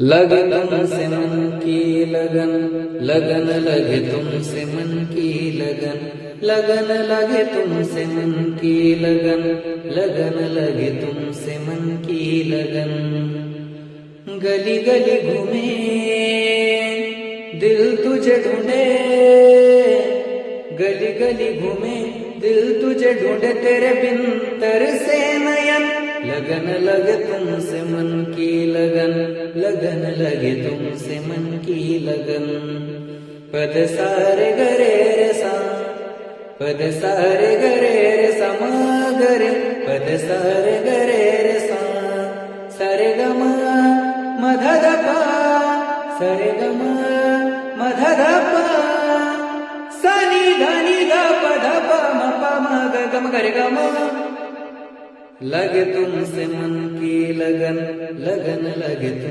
लगे तुमसे मन की लगन लगन लगे तुमसे मन की लगन लगन लगे तुमसे मन की लगन लगन लगे तुमसे मन की लगन। गली गली घूमे, दिल तुझे ढूंढे, गली गली घूमे, दिल तुझे ढूंढे तेरे बिन नयन लगन लगे तुमसे मन की लगन लगन लगे तुमसे मन की लगन। पद सारे गरे रे सा, पद सारे गरे रे सा गरे पद सारे गरे रे सा। सरे ग म मध पा, सरे ग म मध पा। सा नि ध नि प, म प, म, ग ग ग ग म लग तुमसे मन की लगन लगन लगे तुम